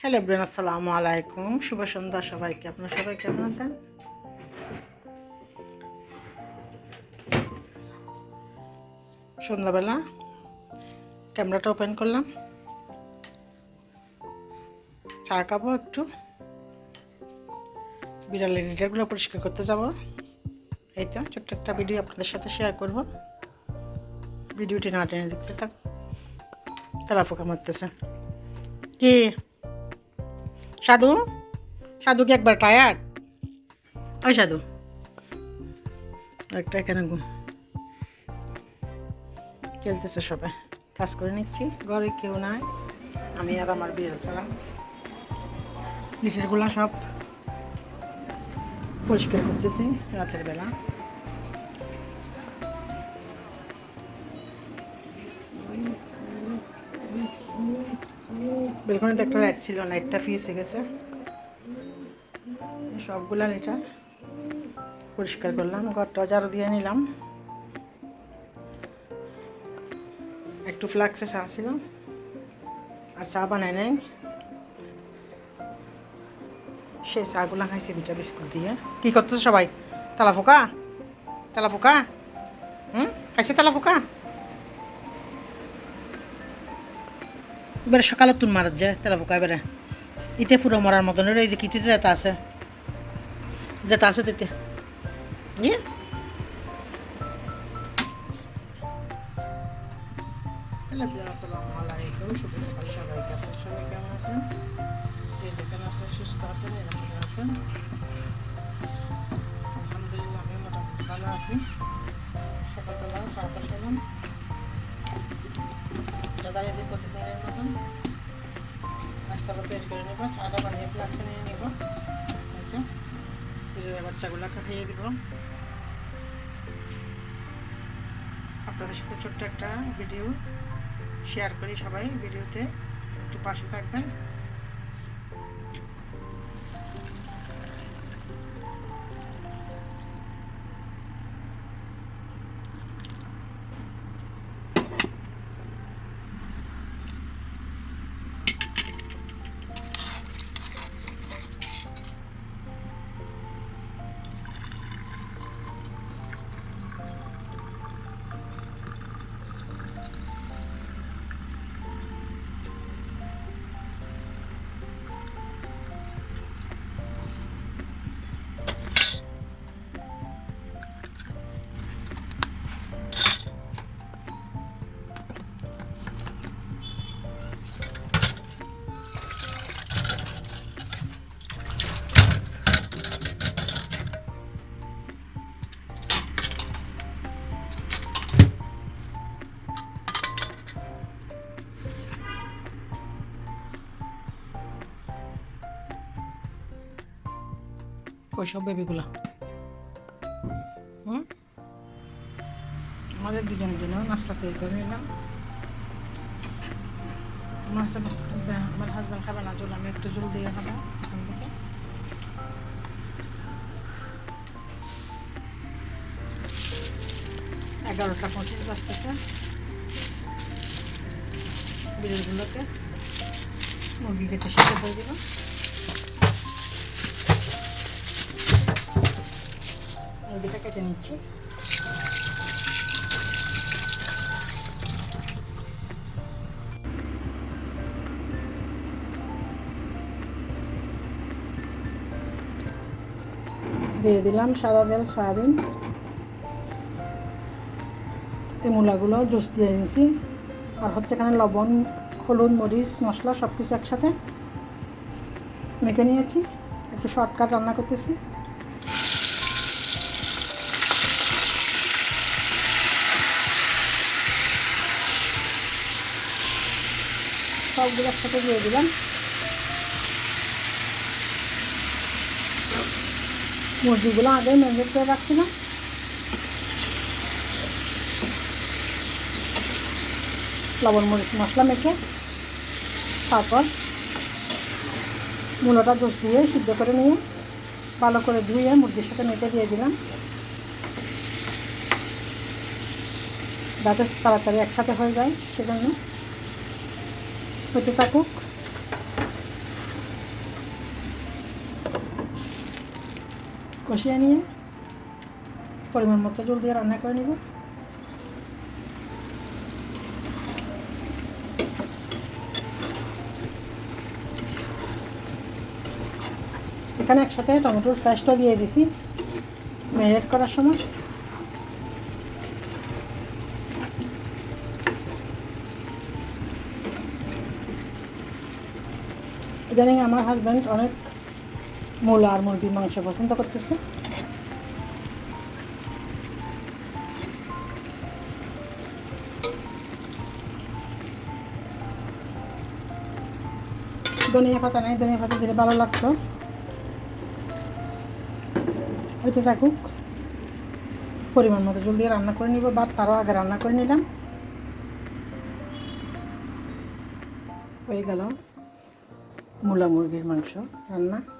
Hello brain আসসালামু আলাইকুম। শুভ সন্ধ্যা সবাইকে। আপনারা সবাই কেমন আছেন? সন্ধ্যাবেলা ক্যামেরাটা ওপেন করলাম। চা খাব একটু। বিড়ালের লিটারগুলো পরিষ্কার করতে যাব। এই তো, ছোট্ট একটা ভিডিও আপনাদের সাথে শেয়ার করব। ভিডিওটি না টেনে দেখতে থাক। তেলা পোকা মারতেছে। কি? সাধু? সাধু কি একবার টায়ার্ড ওই সাধু। একটা এখানে ঘুম। খেলতেছে সবাই কাজ করে নিচ্ছি। ঘরে কেউ নাই। আমি আর আমার বিড়াল ছাড়া। লিটারগুলো সব পরিষ্কার করতেছি রাতের বেলা। বেলকনিতে একটা লাইট ছিল লাইটটা ফিসে গেছে। সবগুলা লিটার পরিষ্কার করলাম ঘরটা ঝাড়ু দিয়ে নিলাম। একটু ফ্লাক্সে চা ছিল, আর চা বানাই নাই। সেই চাগুলা খাইছি দুটা বিস্কুট দিয়ে। কি করতেছে সবাই? তালা ফোকা তালা ফোকা হুম? খাইছে তালা ফোকা এবারে সকালে তুন মারাত যায়, তেলা পোকা এবারে। ইতে পুরো মরার মতন এই যে কিতে যেটা আছে। যেটা আছে তেতে। ইয়ে নাস্তাটা তৈরি করে নেব। চাটা বানিয়ে বাচ্চাগুলোকে খাইয়ে দিব। আপনাদের সাথে ছোট্ট একটা ভিডিও শেয়ার করি সবাই ভিডিওতে একটু পাশে থাকবেন। ওইসব বেবিগুলো? হুম? আমাদের দুজনের জন্য নাস্তা তৈরি করে নিলাম। আমার হাজব্যান্ড আমার হাজব্যান্ড খাবে না, চল আমি একটু জল দিয়ে খাব এখান থেকে। এগারোটা পঁচিশ বাজতেছে। বিড়িগুলোকে মুরগি কেটে সেটা করে দিলাম। মুরগিটা কেটে নিচ্ছি। দিয়ে দিলাম সাদা তেল, সয়াবিন। এই মূলাগুলো জুস দিয়ে নিয়েছি। আর হচ্ছে এখানে লবণ, হলুদ, মরিচ, মশলা সব কিছু একসাথে মেখে নিয়েছি। একটু শর্টকাট রান্না করতেছি। সবগুলো একসাথে দিয়ে দিলাম। মুরগিগুলো আগে ম্যারিনেট করে রাখছিলাম। লবণ মরিচ মশলা মেখে তারপর মূলটা দোষ দিয়ে সিদ্ধ করে নিয়ে ভালো করে ধুয়ে মুরগির সাথে মেখে দিয়ে দিলাম। যাতে তাড়াতাড়ি একসাথে হয়ে যায় সেজন্য। হতে থাকুক। কষিয়ে নিয়ে পরিমাণ মতো জল দিয়ে রান্না করে নিব। এখানে একসাথে টমেটোর ফ্যাসটা দিয়ে দিছি। ম্যারিনেট করার সময় ইদানিং আমার হাজব্যান্ড অনেক মূলা আর মুরগির মাংস পছন্দ করতেছে। ধনিয়া পাতা নেই ধনিয়া পাতা দিলে ভালো লাগতো। হইতে থাকুক পরিমাণ মতো জল দিয়ে রান্না করে নিব বা তারও আগে রান্না করে নিলাম। হয়ে গেল। মূলা মুরগির মাংস রান্না?